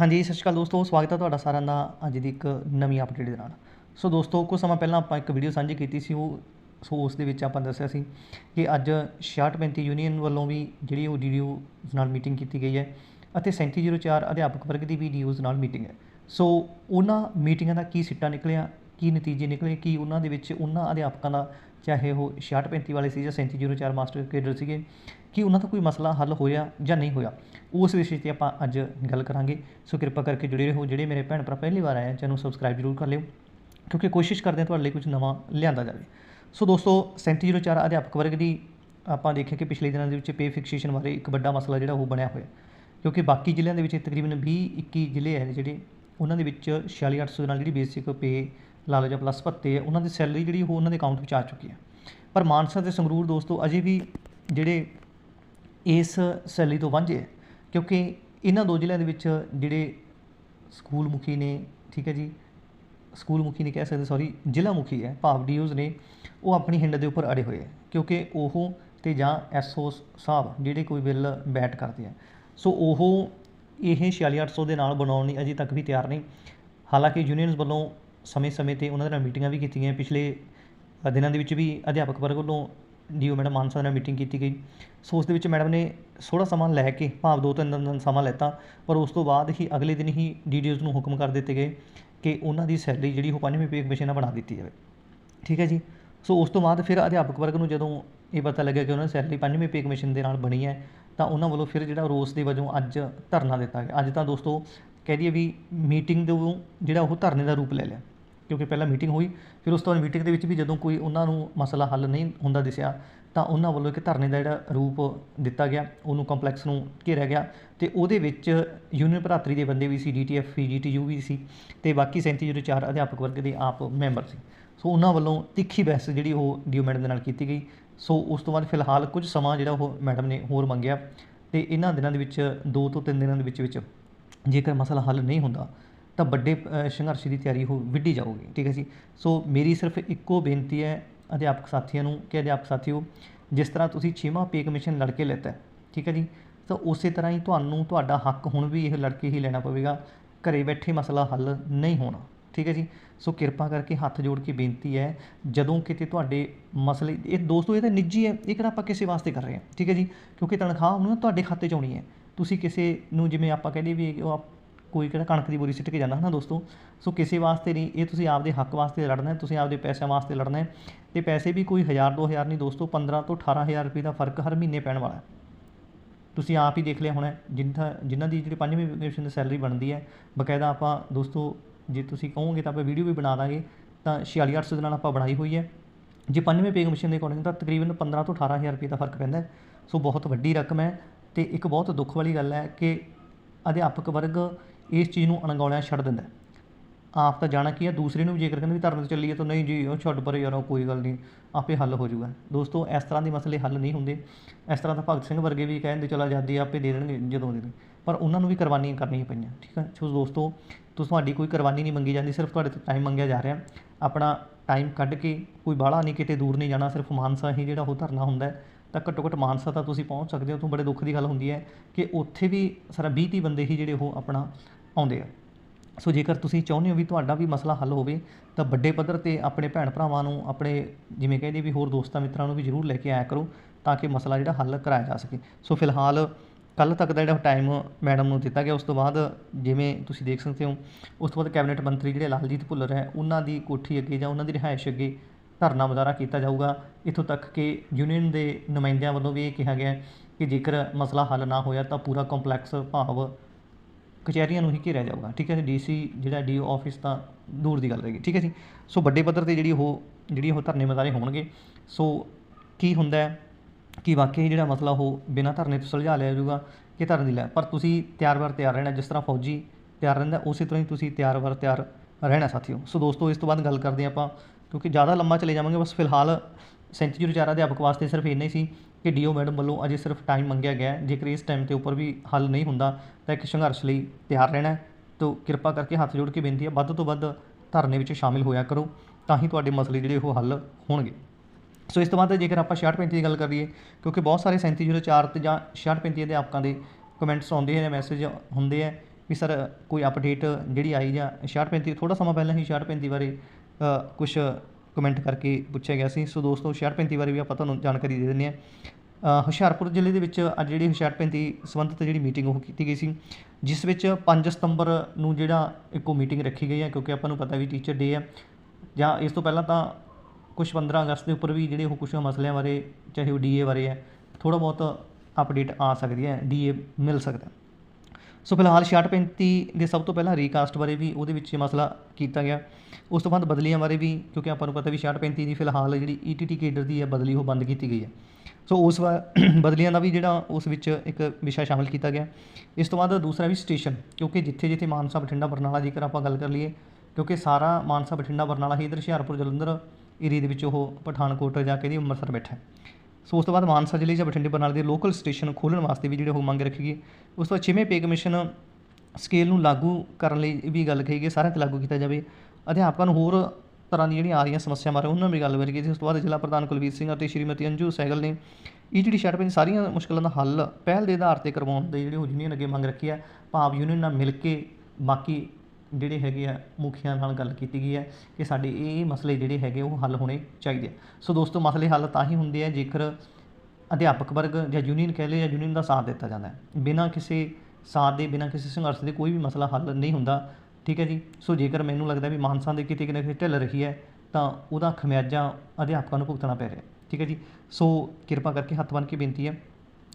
ਹਾਂਜੀ, ਸਤਿ ਸ਼੍ਰੀ ਅਕਾਲ ਦੋਸਤੋ, ਸਵਾਗਤ ਹੈ ਤੁਹਾਡਾ ਸਾਰਿਆਂ ਦਾ ਅੱਜ ਦੀ ਇੱਕ ਨਵੀਂ ਅਪਡੇਟ ਦੇ ਨਾਲ। ਸੋ ਦੋਸਤੋ, ਕੁਝ ਸਮਾਂ ਪਹਿਲਾਂ ਆਪਾਂ ਇੱਕ ਵੀਡੀਓ ਸਾਂਝੀ ਕੀਤੀ ਸੀ, ਉਹ ਸੋ ਉਸ ਦੇ ਵਿੱਚ ਆਪਾਂ ਦੱਸਿਆ ਸੀ ਕਿ ਅੱਜ 6635 ਯੂਨੀਅਨ ਵੱਲੋਂ ਵੀ ਜਿਹੜੀ ਉਹ ਡੀਡੀਓ ਨਾਲ ਮੀਟਿੰਗ ਕੀਤੀ ਗਈ ਹੈ ਅਤੇ 3704 ਅਧਿਆਪਕ ਵਰਗ ਦੀ ਵੀ ਡੀਓਜ਼ ਨਾਲ ਮੀਟਿੰਗ ਹੈ। ਸੋ ਉਹਨਾਂ ਮੀਟਿੰਗਾਂ ਦਾ ਕੀ ਸਿੱਟਾ ਨਿਕਲਿਆ, ਕੀ ਨਤੀਜੇ ਨਿਕਲੇ, ਕੀ ਉਹਨਾਂ ਦੇ ਵਿੱਚ ਉਹਨਾਂ ਅਧਿਆਪਕਾਂ ਦਾ ਚਾਹੇ ਉਹ 6635 ਵਾਲੇ ਸੀ ਜਾਂ 3704 ਮਾਸਟਰ ਕੇਡਰ ਸੀਗੇ, ਕਿ ਉਹਨਾਂ ਦਾ ਕੋਈ ਮਸਲਾ ਹੱਲ ਹੋਇਆ ਜਾਂ ਨਹੀਂ ਹੋਇਆ? ਉਸ ਵਿਸ਼ੇ 'ਤੇ ਆਪਾਂ ਅੱਜ ਗੱਲ ਕਰਾਂਗੇ। ਸੋ ਕਿਰਪਾ ਕਰਕੇ ਜੁੜੇ ਰਹੋ। ਜਿਹੜੇ ਮੇਰੇ ਭੈਣ ਭਰਾ ਪਹਿਲੀ ਵਾਰ ਆਏ ਚੈਨਲ ਨੂੰ ਸਬਸਕ੍ਰਾਈਬ ਜ਼ਰੂਰ ਕਰ ਲਿਓ, ਕਿਉਂਕਿ ਕੋਸ਼ਿਸ਼ ਕਰਦੇ ਹਾਂ ਤੁਹਾਡੇ ਲਈ ਕੁਝ ਨਵਾਂ ਲਿਆਂਦਾ ਜਾਵੇ। ਸੋ ਦੋਸਤੋ 3704 ਅਧਿਆਪਕ ਵਰਗ ਦੀ ਆਪਾਂ ਦੇਖਿਆ ਕਿ ਪਿਛਲੇ ਦਿਨਾਂ ਦੇ ਵਿੱਚ ਪੇ ਫਿਕਸੇਸ਼ਨ ਬਾਰੇ ਇੱਕ ਵੱਡਾ ਮਸਲਾ ਜਿਹੜਾ ਉਹ ਬਣਿਆ ਹੋਇਆ। ਕਿਉਂਕਿ ਬਾਕੀ ਜ਼ਿਲ੍ਹਿਆਂ ਦੇ ਵਿੱਚ ਤਕਰੀਬਨ 20 21 ਜ਼ਿਲ੍ਹੇ ਹੈ ਜਿਹੜੇ, ਉਹਨਾਂ ਦੇ ਵਿੱਚ 46800 ਦੇ ਨਾਲ ਜਿਹੜੀ ਬੇਸਿਕ ਪੇ ਲਾ ਜਾਂ ਪਲੱਸ ਭੱਤੇ ਹੈ, ਉਹਨਾਂ ਦੀ ਸੈਲਰੀ ਜਿਹੜੀ ਉਹ ਉਹਨਾਂ ਦੇ ਅਕਾਊਂਟ ਵਿੱਚ ਆ ਚੁੱਕੀ ਹੈ। ਪਰ ਮਾਨਸਾ ਤੇ ਸੰਗਰੂਰ ਦੋਸਤੋ, ਅਜੇ ਵੀ ਜਿਹੜੇ ਇਸ ਸੈਲਰੀ ਤੋਂ ਵਾਂਝੇ ਹੈ, ਕਿਉਂਕਿ ਇਹਨਾਂ ਦੋ ਜ਼ਿਲ੍ਹਿਆਂ ਦੇ ਵਿੱਚ ਜਿਹੜੇ ਸਕੂਲ ਮੁਖੀ ਨੇ, ਠੀਕ ਹੈ ਜੀ ਸਕੂਲ ਮੁਖੀ ਨਹੀਂ ਕਹਿ ਸਕਦੇ ਸੌਰੀ ਜ਼ਿਲ੍ਹਾ ਮੁਖੀ ਹੈ ਭਾਵ ਡੀਓਜ਼ ਨੇ, ਉਹ ਆਪਣੀ ਹਿੰਡ ਦੇ ਉੱਪਰ ਅੜੇ ਹੋਏ ਹੈ, ਕਿਉਂਕਿ ਉਹ ਤੇ ਜਾਂ ਐਸਓ ਸਾਹਿਬ ਜਿਹੜੇ ਕੋਈ ਬਿੱਲ ਬੈਟ ਕਰਦੇ ਆ ਸੋ ਉਹ ਇਹ 46800 ਦੇ ਨਾਲ ਬਣਾਉਣ ਲਈ ਅਜੇ ਤੱਕ ਵੀ ਤਿਆਰ ਨਹੀਂ। ਹਾਲਾਂਕਿ ਯੂਨੀਅਨਸ ਵੱਲੋਂ ਸਮੇਂ-ਸਮੇਂ ਤੇ ਉਹਨਾਂ ਦੇ ਨਾਲ ਮੀਟਿੰਗਾਂ ਵੀ ਕੀਤੀਆਂ। ਪਿਛਲੇ ਦਿਨਾਂ ਦੇ ਵਿੱਚ ਵੀ ਅਧਿਆਪਕ ਵਰਗ ਵੱਲੋਂ ਡੀਓ ਮੈਡਮ ਮਾਨਸਾ ਨਾਲ ਮੀਟਿੰਗ ਕੀਤੀ ਗਈ। ਸੋ ਉਸ ਦੇ ਵਿੱਚ ਮੈਡਮ ਨੇ ਥੋੜ੍ਹਾ ਸਮਾਂ ਲੈ ਕੇ ਭਾਵ ਦੋ ਤਿੰਨ ਦਿਨ ਸਮਾਂ ਲੈਤਾ, ਪਰ ਉਸ ਤੋਂ ਬਾਅਦ ਹੀ ਅਗਲੇ ਦਿਨ ਹੀ ਡੀਡੀਓਜ਼ ਨੂੰ ਹੁਕਮ ਕਰ ਦਿੱਤੇ ਗਏ ਕਿ ਉਹਨਾਂ ਦੀ ਸੈਲਰੀ ਜਿਹੜੀ ਉਹ ਪੰਜਵੇਂ ਪੇ ਕਮਿਸ਼ਨ ਨਾਲ ਬਣਾ ਦਿੱਤੀ ਜਾਵੇ। ਠੀਕ ਹੈ ਜੀ? ਸੋ ਉਸ ਤੋਂ ਬਾਅਦ ਫਿਰ ਅਧਿਆਪਕ ਵਰਗ ਨੂੰ ਜਦੋਂ ਇਹ ਪਤਾ ਲੱਗਿਆ ਕਿ ਉਹਨਾਂ ਦੀ ਸੈਲਰੀ ਪੰਜਵੇਂ ਪੇ ਕਮਿਸ਼ਨ ਦੇ ਨਾਲ ਬਣੀ ਹੈ, ਤਾਂ ਉਹਨਾਂ ਵੱਲੋਂ ਫਿਰ ਜਿਹੜਾ ਰੋਸ ਦੇ ਵਜੋਂ ਅੱਜ ਧਰਨਾ ਦਿੱਤਾ ਗਿਆ। ਅੱਜ ਤਾਂ ਦੋਸਤੋ, ਕਹਿ ਦਈਏ ਵੀ ਮੀਟਿੰਗ ਦੇ ਜਿਹੜਾ ਉਹ ਧਰਨੇ ਦਾ ਰੂਪ ਲੈ ਲਿਆ। ਕਿਉਂਕਿ ਪਹਿਲਾਂ ਮੀਟਿੰਗ ਹੋਈ, ਫਿਰ ਉਸ ਤੋਂ ਬਾਅਦ ਮੀਟਿੰਗ ਦੇ ਵਿੱਚ ਵੀ ਜਦੋਂ ਕੋਈ ਉਹਨਾਂ ਨੂੰ ਮਸਲਾ ਹੱਲ ਨਹੀਂ ਹੁੰਦਾ ਦਿਸਿਆ, ਤਾਂ ਉਹਨਾਂ ਵੱਲੋਂ ਇੱਕ ਧਰਨੇ ਦਾ ਜਿਹੜਾ ਰੂਪ ਦਿੱਤਾ ਗਿਆ, ਉਹਨੂੰ ਕੰਪਲੈਕਸ ਨੂੰ ਘੇਰਿਆ ਗਿਆ ਤੇ ਉਹਦੇ ਵਿੱਚ ਯੂਨੀਅਨ ਭਰਾਤਰੀ ਦੇ ਬੰਦੇ ਵੀ ਸੀ ਡੀਟੀਐਫ ਜੀਟੀਯੂ ਵੀ ਸੀ ਤੇ ਬਾਕੀ 3704 ਅਧਿਆਪਕ ਵਰਗ ਦੇ ਆਪ ਮੈਂਬਰ ਸੀ। ਸੋ ਉਹਨਾਂ ਵੱਲੋਂ ਤਿੱਖੀ ਬਹਿਸ ਜਿਹੜੀ ਉਹ ਡੀਓ ਮੈਡਮ ਦੇ ਨਾਲ ਕੀਤੀ ਗਈ। ਸੋ ਉਸ ਤੋਂ ਬਾਅਦ ਫਿਲਹਾਲ ਕੁਝ ਸਮਾਂ ਜਿਹੜਾ ਉਹ ਮੈਡਮ ਨੇ ਹੋਰ ਮੰਗਿਆ ਤੇ ਇਹਨਾਂ ਦਿਨਾਂ ਦੇ ਵਿੱਚ 2 ਤੋਂ 3 ਦਿਨਾਂ ਦੇ ਵਿੱਚ ਵਿੱਚ ਜੇਕਰ ਮਸਲਾ ਹੱਲ ਨਹੀਂ ਹੁੰਦਾ ਤਾਂ ਵੱਡੇ ਸੰਘਰਸ਼ ਦੀ ਤਿਆਰੀ ਹੋ ਵਿੱਢੀ ਜਾਊਗੀ, ਠੀਕ ਹੈ ਜੀ? ਸੋ ਮੇਰੀ ਸਿਰਫ ਇੱਕੋ ਬੇਨਤੀ ਹੈ ਅਧਿਆਪਕ ਸਾਥੀਆਂ ਨੂੰ ਕਿ ਅਧਿਆਪਕ ਸਾਥੀਓ, ਜਿਸ ਤਰ੍ਹਾਂ ਤੁਸੀਂ ਛੇਵਾਂ ਪੇ ਕਮਿਸ਼ਨ ਲੜ ਕੇ ਲੈਤਾ, ਠੀਕ ਹੈ ਜੀ? ਤਾਂ ਉਸੇ ਤਰ੍ਹਾਂ ਹੀ ਤੁਹਾਨੂੰ ਤੁਹਾਡਾ ਹੱਕ ਹੁਣ ਵੀ ਇਹ ਲੜ ਕੇ ਹੀ ਲੈਣਾ ਪਵੇਗਾ, ਘਰੇ ਬੈਠੇ ਮਸਲਾ ਹੱਲ ਨਹੀਂ ਹੋਣਾ, ਠੀਕ ਹੈ ਜੀ? ਸੋ ਕਿਰਪਾ ਕਰਕੇ ਹੱਥ ਜੋੜ ਕੇ ਬੇਨਤੀ ਹੈ, ਜਦੋਂ ਕਿਤੇ ਤੁਹਾਡੇ ਮਸਲੇ, ਇਹ ਦੋਸਤੋ, ਇਹ ਤਾਂ ਨਿੱਜੀ ਹੈ, ਇਹ ਕਿਹੜਾ ਆਪਾਂ ਕਿਸੇ ਵਾਸਤੇ ਕਰ ਰਹੇ ਹਾਂ, ਠੀਕ ਹੈ ਜੀ? ਕਿਉਂਕਿ ਤਨਖਾਹ ਉਹਨੂੰ ਤੁਹਾਡੇ ਖਾਤੇ 'ਚ ਆਉਣੀ ਹੈ, ਤੁਸੀਂ ਕਿਸੇ ਨੂੰ ਜਿਵੇਂ ਆਪਾਂ ਕਹਿੰਦੇ ਵੀ ਉਹ ਆਪ- ਕੋਈ ਕਿਹੜਾ ਕਣਕ ਦੀ ਬੋਰੀ ਸਿੱਟ ਕੇ ਜਾਂਦਾ ਹੈ ਨਾ ਦੋਸਤੋ? ਸੋ ਕਿਸੇ ਵਾਸਤੇ ਨਹੀਂ, ਇਹ ਤੁਸੀਂ ਆਪਦੇ ਹੱਕ ਵਾਸਤੇ ਲੜਨਾ ਹੈ, ਤੁਸੀਂ ਆਪਦੇ ਪੈਸਿਆਂ ਵਾਸਤੇ ਲੜਨਾ ਹੈ। ਤੇ ਪੈਸੇ ਵੀ ਕੋਈ 1000 2000 ਨਹੀਂ ਦੋਸਤੋ 15 ਤੋਂ 18000 ਰੁਪਏ ਦਾ ਫ਼ਰਕ ਹਰ ਮਹੀਨੇ ਪੈਣ ਵਾਲਾ ਹੈ। ਤੁਸੀਂ ਆਪ ਹੀ ਦੇਖ ਲਿਆ ਹੋਣਾ ਜਿੰਨਾ ਜਿਨ੍ਹਾਂ ਦੀ ਜਿਹੜੀ ਪੰਜਵੀਂ ਕਮਿਸ਼ਨ ਦੀ ਸੈਲਰੀ ਬਣਦੀ ਹੈ, ਬਕਾਇਦਾ ਆਪਾਂ ਦੋਸਤੋ, ਜੇ ਤੁਸੀਂ ਕਹੋਗੇ ਤਾਂ ਆਪਾਂ ਵੀਡੀਓ ਵੀ ਬਣਾ ਦਾਂਗੇ, ਤਾਂ 46800 ਦੇ ਨਾਲ ਆਪਾਂ ਬਣਾਈ ਹੋਈ ਹੈ। ਜੇ ਪੰਜਵੇਂ ਪੇ ਕਮਿਸ਼ਨ ਦੇ ਅਕੋਰਡਿੰਗ ਤਾਂ ਤਕਰੀਬਨ 15 ਤੋਂ 18000 ਰੁਪਏ ਦਾ ਫ਼ਰਕ ਪੈਂਦਾ ਸੋ ਬਹੁਤ ਵੱਡੀ ਰਕਮ ਹੈ ਤੇ ਇੱਕ ਬਹੁਤ ਦੁੱਖ ਵਾਲੀ ਗੱਲ ਹੈ ਕਿ ਅਧਿਆਪਕ ਵਰਗ ਇਸ ਚੀਜ਼ ਨੂੰ ਅਣਗੌਲਿਆਂ ਛੱਡ ਦਿੰਦਾ ਆਪ ਤਾਂ ਜਾਣਾ ਕੀ ਹੈ? ਦੂਸਰੇ ਨੂੰ ਵੀ ਜੇਕਰ ਕਹਿੰਦੇ ਵੀ ਧਰਨੇ ਤੇ ਚੱਲੀਏ ਤਾਂ ਨਹੀਂ ਜੀ, ਉਹ ਛੱਡ ਪਰੇ ਯਾਰ, ਉਹ ਕੋਈ ਗੱਲ ਨਹੀਂ, ਆਪੇ ਹੱਲ ਹੋ ਜਾਊਗਾ। ਦੋਸਤੋ, ਇਸ ਤਰ੍ਹਾਂ ਦੇ ਮਸਲੇ ਹੱਲ ਨਹੀਂ ਹੁੰਦੇ। ਇਸ ਤਰ੍ਹਾਂ ਤਾਂ ਭਗਤ ਸਿੰਘ ਵਰਗੇ ਵੀ ਕਹਿੰਦੇ ਚਲਾ ਆਜ਼ਾਦੀ ਆਪੇ ਦੇ ਦੇਣਗੇ ਜਦੋਂ ਦੇ ਪਰ ਉਹਨਾਂ ਨੂੰ ਵੀ ਕੁਰਬਾਨੀਆਂ ਕਰਨੀਆਂ ਪਈਆਂ, ਠੀਕ ਹੈ? ਸੋ ਦੋਸਤੋ, ਤੁਸੀਂ ਤੁਹਾਡੀ ਕੋਈ ਕੁਰਬਾਨੀ ਨਹੀਂ ਮੰਗੀ ਜਾਂਦੀ, ਸਿਰਫ ਤੁਹਾਡੇ ਤੋਂ ਟਾਈਮ ਮੰਗਿਆ ਜਾ ਰਿਹਾ। ਆਪਣਾ ਟਾਈਮ ਕੱਢ ਕੇ ਕੋਈ ਬਾਹਲਾ ਨਹੀਂ, ਕਿਤੇ ਦੂਰ ਨਹੀਂ ਜਾਣਾ, ਸਿਰਫ ਮਾਨਸਾ ਹੀ ਜਿਹੜਾ ਉਹ ਧਰਨਾ ਹੁੰਦਾ ਤਾਂ ਘੱਟੋ ਘੱਟ ਮਾਨਸਾ ਤਾਂ ਤੁਸੀਂ ਪਹੁੰਚ ਸਕਦੇ ਹੋ ਤੋਂ ਬੜੇ ਦੁੱਖ ਦੀ ਗੱਲ ਹੁੰਦੀ ਹੈ ਕਿ ਉੱਥੇ ਵੀ ਸਾਰਾ 20 ਤੀਹ ਬੰਦੇ ਹੀ ਜਿਹੜੇ ਉਹ ਆਪਣਾ ਆਉਂਦੇ ਆ। ਸੋ ਜੇਕਰ ਤੁਸੀਂ ਚਾਹੁੰਦੇ ਹੋ ਵੀ ਤੁਹਾਡਾ ਵੀ ਮਸਲਾ ਹੱਲ ਹੋਵੇ, ਤਾਂ ਵੱਡੇ ਪੱਧਰ ਤੇ ਆਪਣੇ ਭੈਣ ਭਰਾਵਾਂ ਨੂੰ, ਆਪਣੇ ਜਿਵੇਂ ਕਹਿੰਦੇ ਵੀ ਹੋਰ ਦੋਸਤਾਂ ਮਿੱਤਰਾਂ ਨੂੰ ਵੀ ਜ਼ਰੂਰ ਲੈ ਕੇ ਆਇਆ ਕਰੋ, ਤਾਂ ਕਿ ਮਸਲਾ ਜਿਹੜਾ ਹੱਲ ਕਰਾਇਆ ਜਾ ਸਕੇ। ਸੋ ਫਿਲਹਾਲ ਕੱਲ ਤੱਕ ਦਾ ਜਿਹੜਾ ਟਾਈਮ ਮੈਡਮ ਨੂੰ ਦਿੱਤਾ ਗਿਆ, ਉਸ ਤੋਂ ਬਾਅਦ ਜਿਵੇਂ ਤੁਸੀਂ ਦੇਖ ਸਕਦੇ ਹੋ, ਉਸ ਤੋਂ ਬਾਅਦ ਕੈਬਨਿਟ ਮੰਤਰੀ ਜਿਹੜੇ ਲਾਲਜੀਤ ਭੁੱਲਰ ਹੈ, ਉਹਨਾਂ ਦੀ ਕੋਠੀ ਅੱਗੇ ਜਾਂ ਉਹਨਾਂ ਦੀ ਰਿਹਾਇਸ਼ ਅੱਗੇ ਧਰਨਾ ਮੁਜ਼ਾਹਰਾ ਕੀਤਾ ਜਾਊਗਾ। ਇੱਥੋਂ ਤੱਕ ਕਿ ਯੂਨੀਅਨ ਦੇ ਨੁਮਾਇੰਦਿਆਂ ਵੱਲੋਂ ਵੀ ਇਹ ਕਿਹਾ ਗਿਆ ਕਿ ਜੇਕਰ ਮਸਲਾ ਹੱਲ ਨਾ ਹੋਇਆ ਤਾਂ ਪੂਰਾ ਕੰਪਲੈਕਸ ਭਾਵ ਕਚਹਿਰੀਆਂ ਨੂੰ ਹੀ ਘੇਰਿਆ ਜਾਊਗਾ। ਠੀਕ ਹੈ ਡੀਸੀ ਜਿਹੜਾ ਡੀਓ ਆਫਿਸ ਤਾਂ ਦੂਰ ਦੀ ਗੱਲ ਰਹੇਗੀ ਠੀਕ ਹੈ ਜੀ, ਸੋ ਵੱਡੇ ਪੱਧਰ ਤੇ ਜਿਹੜੀ ਉਹ ਜਿਹੜੀ ਉਹ ਧਰਨੇ ਮੁਜ਼ਾਹਰੇ ਹੋਣਗੇ। ਸੋ ਕੀ ਹੁੰਦਾ ਹੈ ਕਿ ਵਾਕਈ ਜਿਹੜਾ ਮਸਲਾ ਉਹ ਬਿਨਾਂ ਧਰਨੇ ਤੋਂ ਸੁਲਝਾ ਲਿਆ ਜਾਊਗਾ ਕਿ ਧਰਨ ਦੀ ਲੈ। ਪਰ ਤੁਸੀਂ ਤਿਆਰ ਵਰ ਤਿਆਰ ਰਹਿਣਾ, ਜਿਸ ਤਰ੍ਹਾਂ ਫੌਜੀ ਤਿਆਰ ਰਹਿੰਦਾ, ਉਸੇ ਤਰ੍ਹਾਂ ਹੀ ਤੁਸੀਂ ਤਿਆਰ ਵਰ ਤਿਆਰ ਰਹਿਣਾ ਸਾਥੀਓ। ਸੋ ਦੋਸਤੋ, ਇਸ ਤੋਂ ਬਾਅਦ ਗੱਲ ਕਰਦੇ ਹਾਂ ਆਪਾਂ ਕਿਉਂਕਿ ਜ਼ਿਆਦਾ ਲੰਮਾ ਚਲੇ ਜਾਵਾਂਗੇ, ਬਸ ਫਿਲਹਾਲ ਸੈਂਚੁਰੀ ਚਾਰ ਅਧਿਆਪਕ ਵਾਸਤੇ ਸਿਰਫ ਇੰਨਾ ਹੀ ਸੀ ਕਿ ਡੀਓ ਮੈਡਮ ਵੱਲੋਂ ਅਜੇ ਸਿਰਫ ਟਾਈਮ ਮੰਗਿਆ ਗਿਆ ਜੇਕਰ ਇਸ ਟਾਈਮ ਤੇ ਉੱਪਰ ਵੀ ਹੱਲ ਨਹੀਂ ਹੁੰਦਾ, ਤਾਂ ਇੱਕ ਸੰਘਰਸ਼ ਲਈ ਤਿਆਰ ਰਹਿਣਾ ਹੈ। ਤੋ ਕਿਰਪਾ ਕਰਕੇ ਹੱਥ ਜੋੜ ਕੇ ਬੇਨਤੀ ਹੈ, ਵੱਧ ਤੋਂ ਵੱਧ ਧਰਨੇ ਵਿੱਚ ਸ਼ਾਮਿਲ ਹੋਇਆ ਕਰੋ, ਤਾਂ ਹੀ ਤੁਹਾਡੇ ਮਸਲੇ ਜਿਹੜੇ ਉਹ ਹੱਲ ਹੋਣਗੇ ਸੋ ਇਸ ਤੋਂ ਬਾਅਦ ਜੇਕਰ ਆਪਾਂ 6635 ਦੀ ਗੱਲ ਕਰੀਏ, ਕਿਉਂਕਿ ਬਹੁਤ ਸਾਰੇ 3704 ਤੇ ਜਾਂ 6635 ਅਧਿਆਪਕਾਂ ਦੇ ਕਮੈਂਟਸ ਆਉਂਦੇ ਨੇ ਮੈਸੇਜ ਹੁੰਦੇ ਆ ਵੀ ਸਰ ਕੋਈ ਅਪਡੇਟ ਜਿਹੜੀ ਆਈ ਜਾਂ 6635 ਥੋੜਾ ਸਮਾਂ ਪਹਿਲਾਂ ਹੀ 6635 ਬਾਰੇ ਕੁਛ ਕਮੈਂਟ ਕਰਕੇ ਪੁੱਛਿਆ ਗਿਆ ਸੀ। ਸੋ ਦੋਸਤੋ 6635 ਬਾਰੇ ਵੀ ਆਪਾਂ ਤੁਹਾਨੂੰ ਜਾਣਕਾਰੀ ਦੇ ਦਿੰਦੇ ਹਾਂ। ਹੁਸ਼ਿਆਰਪੁਰ ਜ਼ਿਲ੍ਹੇ ਦੇ ਵਿੱਚ ਅੱਜ ਜਿਹੜੀ 6635 ਸੰਬੰਧਿਤ ਜਿਹੜੀ ਮੀਟਿੰਗ ਉਹ ਕੀਤੀ ਗਈ ਸੀ, ਜਿਸ ਵਿੱਚ 5 ਸਤੰਬਰ ਨੂੰ ਜਿਹੜਾ ਇੱਕੋ ਮੀਟਿੰਗ ਰੱਖੀ ਗਈ ਹੈ, ਕਿਉਂਕਿ ਆਪਾਂ ਨੂੰ ਪਤਾ ਵੀ ਟੀਚਰ ਡੇ ਹੈ। ਜਾਂ ਇਸ ਤੋਂ ਪਹਿਲਾਂ ਤਾਂ ਕੁਝ 15 ਅਗਸਤ ਦੇ ਉੱਪਰ ਵੀ ਜਿਹੜੇ ਉਹ ਕੁਝ ਮਸਲਿਆਂ ਬਾਰੇ, ਚਾਹੇ ਉਹ ਡੀਏ ਬਾਰੇ ਹੈ ਥੋੜਾ ਬਹੁਤ ਅਪਡੇਟ ਆ ਸਕਦੀ ਹੈ ਡੀਏ ਮਿਲ ਸਕਦਾ ਸੋ ਫਿਲਹਾਲ 6635 ਦੇ ਸਭ ਤੋਂ ਪਹਿਲਾਂ ਰੀਕਾਸਟ ਬਾਰੇ ਵੀ ਉਹਦੇ ਵਿੱਚ ਇਹ ਮਸਲਾ ਕੀਤਾ ਗਿਆ। ਉਸ ਤੋਂ ਬਾਅਦ ਬਦਲੀਆਂ ਬਾਰੇ ਵੀ, ਕਿਉਂਕਿ ਆਪਾਂ ਨੂੰ ਪਤਾ ਵੀ 6635 ਦੀ ਫਿਲਹਾਲ ਜਿਹੜੀ ਈਟੀਟੀ ਕੇਡਰ ਦੀ ਹੈ ਬਦਲੀ ਉਹ ਬੰਦ ਕੀਤੀ ਗਈ ਹੈ। ਸੋ ਉਸ ਵਾ, ਬਦਲੀਆਂ ਦਾ ਵੀ ਜਿਹੜਾ ਉਸ ਵਿੱਚ ਇੱਕ ਵਿਸ਼ਾ ਸ਼ਾਮਿਲ ਕੀਤਾ ਗਿਆ। ਇਸ ਤੋਂ ਬਾਅਦ ਦੂਸਰਾ ਵੀ ਸਟੇਸ਼ਨ ਕਿਉਂਕਿ ਜਿੱਥੇ ਜਿੱਥੇ ਮਾਨਸਾ ਬਠਿੰਡਾ ਬਰਨਾਲਾ ਜੇਕਰ ਆਪਾਂ ਗੱਲ ਕਰ ਲਈਏ, ਕਿਉਂਕਿ ਸਾਰਾ ਮਾਨਸਾ ਬਠਿੰਡਾ ਬਰਨਾਲਾ ਹੀ ਇੱਧਰ ਹੁਸ਼ਿਆਰਪੁਰ ਜਲੰਧਰ ਏਰੀਏ ਦੇ ਵਿੱਚ ਉਹ ਪਠਾਨਕੋਟ ਜਾ ਕੇ ਦੀ ਅੰਮ੍ਰਿਤਸਰ ਬੈਠਾ ਸੋ ਉਸ ਤੋਂ ਬਾਅਦ ਮਾਨਸਾ ਜ਼ਿਲ੍ਹੇ ਜਾਂ ਬਠਿੰਡੇ ਬਰਨਾਲੇ ਦੇ ਲੋਕਲ ਸਟੇਸ਼ਨ ਖੋਲ੍ਹਣ ਵਾਸਤੇ ਵੀ ਜਿਹੜੇ ਉਹ ਮੰਗ ਰੱਖੀ ਗਈ ਉਸ ਤੋਂ ਬਾਅਦ ਛੇਵੇਂ ਪੇ ਕਮਿਸ਼ਨ ਸਕੇਲ ਨੂੰ ਲਾਗੂ ਕਰਨ ਲਈ ਵੀ ਗੱਲ ਕਹੀ ਗਈ ਸਾਰਿਆਂ ਤੇ ਲਾਗੂ ਕੀਤਾ ਜਾਵੇ। ਅਧਿਆਪਕਾਂ ਨੂੰ ਹੋਰ ਤਰ੍ਹਾਂ ਦੀਆਂ ਜਿਹੜੀਆਂ ਆ ਰਹੀਆਂ ਸਮੱਸਿਆਵਾਂ ਬਾਰੇ ਉਹਨਾਂ ਵੀ ਗੱਲ ਕਰੀ ਗਈ ਉਸ ਤੋਂ ਬਾਅਦ ਜ਼ਿਲ੍ਹਾ ਪ੍ਰਧਾਨ ਕੁਲਵੀਰ ਸਿੰਘ ਅਤੇ ਸ਼੍ਰੀਮਤੀ ਅੰਜੂ ਸਹਿਗਲ ਨੇ ਇਹ ਜਿਹੜੀ ਸ਼ੈਡ ਪਈ ਸਾਰੀਆਂ ਮੁਸ਼ਕਲਾਂ ਦਾ ਹੱਲ ਪਹਿਲ ਦੇ ਆਧਾਰ ਤੇ ਕਰਵਾਉਣ ਦੇ ਜਿਹੜੇ ਉਹ ਯੂਨੀਅਨ ਅੱਗੇ ਮੰਗ ਰੱਖੀ ਹੈ, ਭਾਵ ਯੂਨੀਅਨ ਨਾਲ ਮਿਲ ਕੇ ਬਾਕੀ ਜਿਹੜੇ ਹੈਗੇ ਆ, ਮੁਖੀਆਂ ਨਾਲ ਗੱਲ ਕੀਤੀ ਗਈ ਹੈ ਕਿ ਸਾਡੇ ਇਹ ਮਸਲੇ ਜਿਹੜੇ ਹੈਗੇ ਉਹ ਹੱਲ ਹੋਣੇ ਚਾਹੀਦੇ ਆ। ਸੋ ਦੋਸਤੋ, ਮਸਲੇ ਹੱਲ ਤਾਂ ਹੀ ਹੁੰਦੇ ਆ ਜੇਕਰ ਅਧਿਆਪਕ ਵਰਗ ਜਾਂ ਯੂਨੀਅਨ ਕਹਿ ਲਏ ਜਾਂ ਯੂਨੀਅਨ ਦਾ ਸਾਥ ਦਿੱਤਾ ਜਾਂਦਾ ਹੈ। ਬਿਨਾਂ ਕਿਸੇ ਸਾਥ ਦੇ, ਬਿਨਾਂ ਕਿਸੇ ਸੰਘਰਸ਼ ਦੇ ਕੋਈ ਵੀ ਮਸਲਾ ਹੱਲ ਨਹੀਂ ਹੁੰਦਾ, ਠੀਕ ਹੈ ਜੀ? ਸੋ ਜੇਕਰ ਮੈਨੂੰ ਲੱਗਦਾ ਵੀ ਮਾਨਸਾ ਦੇ ਕਿਤੇ ਨਾ ਕਿਤੇ ਢਿੱਲ ਰਹੀ ਹੈ, ਤਾਂ ਉਹਦਾ ਖਮਿਆਜਾ ਅਧਿਆਪਕਾਂ ਨੂੰ ਭੁਗਤਣਾ ਪੈ ਰਿਹਾ ਠੀਕ ਹੈ ਜੀ? ਸੋ ਕਿਰਪਾ ਕਰਕੇ ਹੱਥ ਬੰਨ੍ਹ ਕੇ ਬੇਨਤੀ ਹੈ,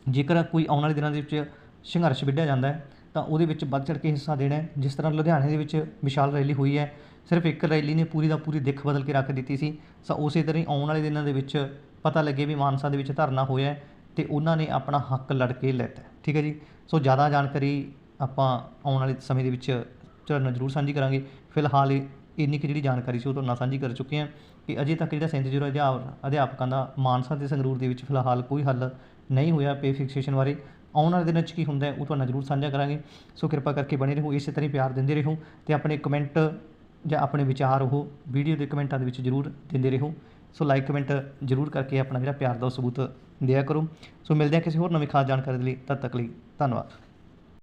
ਜੇਕਰ ਕੋਈ ਆਉਣ ਵਾਲੇ ਦਿਨਾਂ ਦੇ ਵਿੱਚ ਸੰਘਰਸ਼ ਵਿੱਢਿਆ ਜਾਂਦਾ ਹੈ ਤਾਂ ਉਹਦੇ ਵਿੱਚ ਵੱਧ ਚੜ੍ਹ ਕੇ ਹਿੱਸਾ ਦੇਣਾ ਜਿਸ ਤਰ੍ਹਾਂ ਲੁਧਿਆਣੇ ਦੇ ਵਿੱਚ ਵਿਸ਼ਾਲ ਰੈਲੀ ਹੋਈ ਹੈ, ਸਿਰਫ ਇੱਕ ਰੈਲੀ ਨੇ ਪੂਰੀ ਦਾ ਪੂਰੀ ਦਿੱਖ ਬਦਲ ਕੇ ਰੱਖ ਦਿੱਤੀ ਸੀ। ਸੋ ਉਸੇ ਤਰ੍ਹਾਂ ਹੀ ਆਉਣ ਵਾਲੇ ਦਿਨਾਂ ਦੇ ਵਿੱਚ ਪਤਾ ਲੱਗੇ ਵੀ ਮਾਨਸਾ ਦੇ ਵਿੱਚ ਧਰਨਾ ਹੋਇਆ ਹੈ ਤੇ ਉਹਨਾਂ ਨੇ ਆਪਣਾ ਹੱਕ ਲੜ ਕੇ ਲੈਤਾ ਠੀਕ ਹੈ ਜੀ? ਸੋ ਜ਼ਿਆਦਾ ਜਾਣਕਾਰੀ ਆਪਾਂ ਆਉਣ ਵਾਲੇ ਸਮੇਂ ਦੇ ਵਿੱਚ ਤੁਹਾਡੇ ਨਾਲ ਜ਼ਰੂਰ ਸਾਂਝੀ ਕਰਾਂਗੇ। ਫਿਲਹਾਲ ਇੰਨੀ ਕੁ ਜਿਹੜੀ ਜਾਣਕਾਰੀ ਸੀ ਉਹ ਤੁਹਾਡੇ ਨਾਲ ਸਾਂਝੀ ਕਰ ਚੁੱਕੇ ਹਾਂ ਕਿ ਅਜੇ ਤੱਕ ਜਿਹੜਾ 37 ਅਧਿਆਪ ਅਧਿਆਪਕਾਂ ਦਾ ਮਾਨਸਾ ਤੇ ਸੰਗਰੂਰ ਦੇ ਵਿੱਚ ਫਿਲਹਾਲ ਕੋਈ ਹੱਲ ਨਹੀਂ ਹੋਇਆ ਪੇ ਫਿਕਸੇਸ਼ਨ ਬਾਰੇ। ਆਉਣ ਵਾਲੇ ਦਿਨਾਂ 'ਚ ਕੀ ਹੁੰਦਾ ਉਹ ਤੁਹਾਡੇ ਨਾਲ ਜ਼ਰੂਰ ਸਾਂਝਾ ਕਰਾਂਗੇ। ਸੋ ਕਿਰਪਾ ਕਰਕੇ ਬਣੇ ਰਹੋ, ਇਸੇ ਤਰ੍ਹਾਂ ਹੀ ਪਿਆਰ ਦਿੰਦੇ ਰਹੋ ਅਤੇ ਆਪਣੇ ਕਮੈਂਟ ਜਾਂ ਆਪਣੇ ਵਿਚਾਰ ਉਹ ਵੀਡੀਓ ਦੇ ਕਮੈਂਟਾਂ ਦੇ ਵਿੱਚ ਜ਼ਰੂਰ ਦਿੰਦੇ ਰਹੋ। ਸੋ ਲਾਈਕ ਕਮੈਂਟ ਜ਼ਰੂਰ ਕਰਕੇ ਆਪਣਾ ਜਿਹੜਾ ਪਿਆਰ ਦਾ ਉਹ ਸਬੂਤ ਦਿਆ ਕਰੋ। ਸੋ ਮਿਲਦੇ ਹਾਂ ਕਿਸੇ ਹੋਰ ਨਵੀਂ ਖਾਸ ਜਾਣਕਾਰੀ ਦੇ ਲਈ, ਤਦ ਤੱਕ ਲਈ ਧੰਨਵਾਦ।